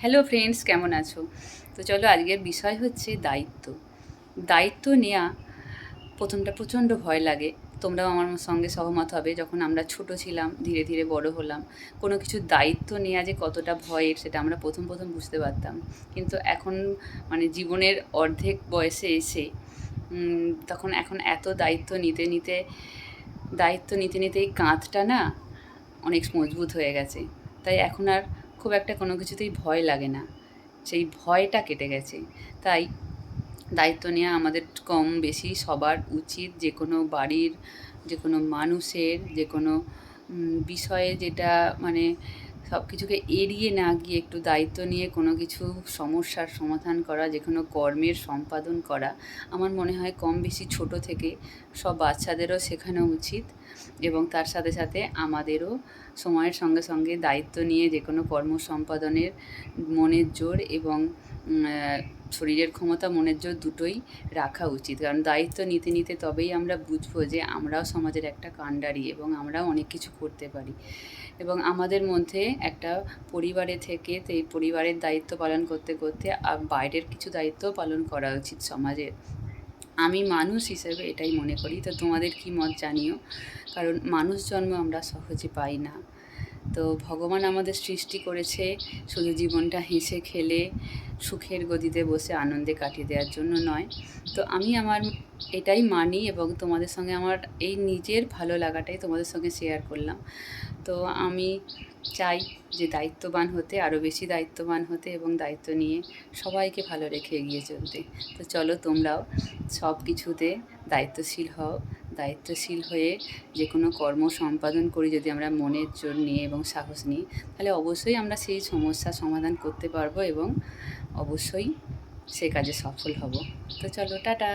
Hello friends কেমন আছো? তো চলো আজকের বিষয় হচ্ছে দায়িত্ব। দায়িত্ব নেওয়া প্রথমটা প্রচণ্ড ভয় লাগে। তোমরাও আমার সঙ্গে সহমত হবে, যখন আমরা ছোট ছিলাম, ধীরে ধীরে বড় হলাম, কোনো কিছু দায়িত্ব নেওয়া যে কতটা ভয়ের, সেটা আমরা প্রথম প্রথম বুঝতে পারতাম। কিন্তু এখন মানে জীবনের অর্ধেক বয়সে এসে তখন এখন এত দায়িত্ব নিতে নিতে, দায়িত্ব নিতে নিতে এই কাঁধটা না অনেক মজবুত হয়ে গেছে। তাই এখন আর খুব একটা কোনো কিছুতেই ভয় লাগে না। সেই ভয়টা কেটে গেছে। তাই দায়িত্ব নেওয়া আমাদের কম বেশি সবার উচিত যে কোনো বাড়ির, যে কোনো মানুষের, যে কোনো বিষয়ে যেটা মানে সব কিছুকে এড়িয়ে না গিয়ে একটু দায়িত্ব নিয়ে কোনো কিছু সমস্যার সমাধান করা, যে কোনো কর্মের সম্পাদন করা, আমার মনে হয় কম বেশি ছোট থেকে সব বাচ্চাদেরও শেখানো উচিত এবং তার সাথে সাথে আমাদেরও সময়ের সঙ্গে সঙ্গে দায়িত্ব নিয়ে যে কোনো কর্ম সম্পাদনের মনের জোর এবং শরীরের ক্ষমতা মনের জোর দুটোই রাখা উচিত। কারণ দায়িত্ব নিতে নিতে তবেই আমরা বুঝব যে আমরাও সমাজের একটা কাণ্ডারি এবং আমরাও অনেক কিছু করতে পারি। এবং আমাদের মধ্যে একটা পরিবারে থেকে এই পরিবারের দায়িত্ব পালন করতে করতে বাইরের কিছু দায়িত্ব পালন করা উচিত সমাজের আমি মানুষ হিসেবে এটাই মনে করি। তো তোমাদের কি মত জানিও? কারণ মানুষ জন্ম আমরা সহজে পাই না। তো ভগবান আমাদের সৃষ্টি করেছে। শুধু জীবনটা হেসে খেলে সুখের গদিতে বসে আনন্দে কাটিয়ে দেওয়ার জন্য নয়। তো আমি আমার এটাই মানি এবং তোমাদের সঙ্গে আমার এই নিজের ভালো লাগাটাই তোমাদের সঙ্গে শেয়ার করলাম। তো আমি চাই যে দায়িত্ববান হতে আরও বেশি দায়িত্ববান হতে এবং দায়িত্ব নিয়ে সবাইকে ভালো রেখে এগিয়ে চলতে। তো চলো তোমরাও সব কিছুতে দায়িত্বশীল হও। দায়িত্বশীল হয়ে যে কোনো কর্ম সম্পাদন করি যদি আমরা মনের জোর নিয়ে এবং সাহস নিই, তাহলে অবশ্যই আমরা সেই সমস্যা সমাধান করতে পারব এবং অবশ্যই সে কাজে সফল হব। তো চলো, টাটা!